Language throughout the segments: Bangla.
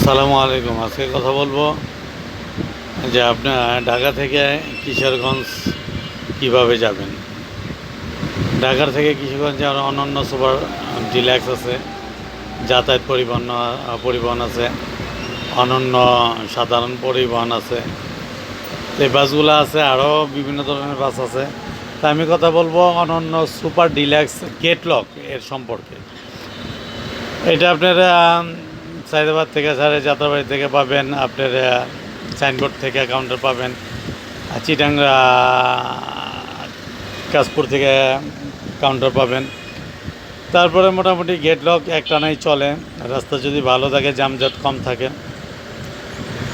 আসসালামু আলাইকুম। আজকে কথা বলব যে আপনার ঢাকা থেকে কিশোরগঞ্জ কীভাবে যাবেন? ঢাকার থেকে কিশোরগঞ্জ যাওয়ার অনন্য সুপার ডিল্যাক্স আছে, যাতায়াত পরিবহন পরিবহন আছে, অনন্য সাধারণ পরিবহন আছে। এই বাসগুলো আছে আরও বিভিন্ন ধরনের বাস আছে। তা আমি কথা বলব অনন্য সুপার ডিল্যাক্স গেটলক এর সম্পর্কে। এটা আপনার সাইদাবাদ থেকে সারে যাত্রাবাড়ি থেকে পাবেন আপনার সাইনবোর্ড থেকে কাউন্টার পাবেন। চিটাংরা কাশপুর থেকে কাউন্টার পাবেন। তারপরে মোটামুটি গেট লক একটানাই চলে। রাস্তা যদি ভালো থাকে, যানজট কম থাকে,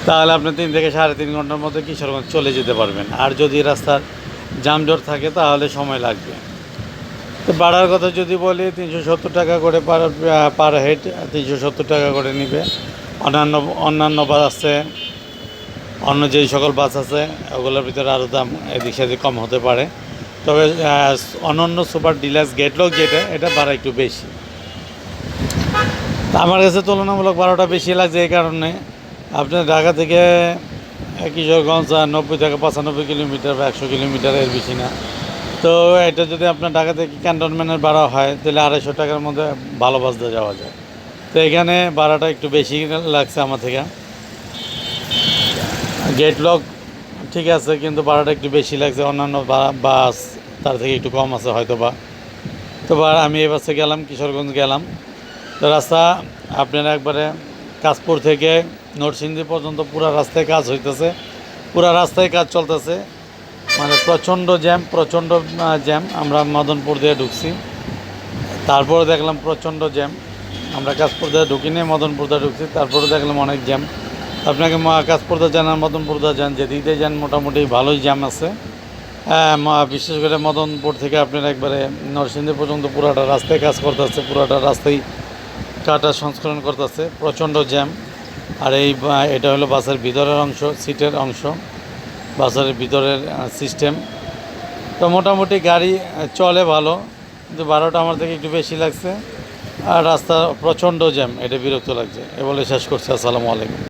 তাহলে আপনি তিন থেকে সাড়ে তিন ঘণ্টার মধ্যে কিশোরগঞ্জ চলে যেতে পারবেন। আর যদি রাস্তার জামজট থাকে, তাহলে সময় লাগবে। ভাড়ার কথা যদি বলি, তিনশো সত্তর টাকা করে পার পার হেড তিনশো সত্তর টাকা করে নিবে। অন্যান্য অন্যান্য বাস আছে, অন্য যেই সকল বাস আছে, ওগুলোর ভিতরে আরও দাম এদিক সেদিক কম হতে পারে। তবে অনন্য সুপার ডিলাক্স গেটলক যেটা, এটা ভাড়া একটু বেশি। আমার কাছে তুলনামূলক ভাড়াটা বেশি লাগছে এই কারণে। আপনার ঢাকা থেকে কিশোরগঞ্জ, নব্বই থেকে পঁচানব্বই কিলোমিটার বা একশো কিলোমিটার এর বেশি না। তো এটা যদি আপনার ঢাকা থেকে ক্যান্টনমেন্টের ভাড়া হয়, তাহলে আড়াইশো টাকার মধ্যে ভালো বাস দিয়ে যাওয়া যায়। তো এখানে ভাড়াটা একটু বেশি লাগছে আমার থেকে। গেট লক ঠিক আছে, কিন্তু ভাড়াটা একটু বেশি লাগছে, অন্যান্য বাস তার থেকে একটু কম আছে হয়তো বা তো আমি এই বাসে গেলাম, কিশোরগঞ্জ গেলাম। তো রাস্তা, আপনার একবারে কাশপুর থেকে নরসিংদী পর্যন্ত পুরো রাস্তায় কাজ হইতেছে, পুরো রাস্তায় কাজ চলতেছে। মানে প্রচণ্ড জ্যাম প্রচণ্ড জ্যাম। আমরা মদনপুর দিয়ে ঢুকছি। তারপরে দেখলাম প্রচণ্ড জ্যাম। আমরা কাশপুর দিয়ে ঢুকিনি মদনপুর দিয়ে ঢুকছি। তারপরে দেখলাম অনেক জ্যাম। আপনাকে দিয়ে যান আর মদনপুর দিয়ে যান যেদিক যান মোটামুটি ভালোই জ্যাম আছে। হ্যাঁ, বিশেষ করে মদনপুর থেকে আপনার একবারে নরসিংদী পর্যন্ত পুরাটা রাস্তায় কাজ করতেছে পুরাটা রাস্তায় কাটা সংস্করণ করতেছে। প্রচণ্ড জ্যাম। আর এই এটা হলো বাসের ভিতরের অংশ সিটের অংশ। বাসের ভিতরের সিস্টেম তো মোটামুটি গাড়ি চলে ভালো, কিন্তু বারোটা আমার থেকে একটু বেশি লাগছে। আর রাস্তা প্রচণ্ড জ্যাম, এটা বিরক্ত লাগছে। এ বলে শেষ করছি। আসসালামু আলাইকুম।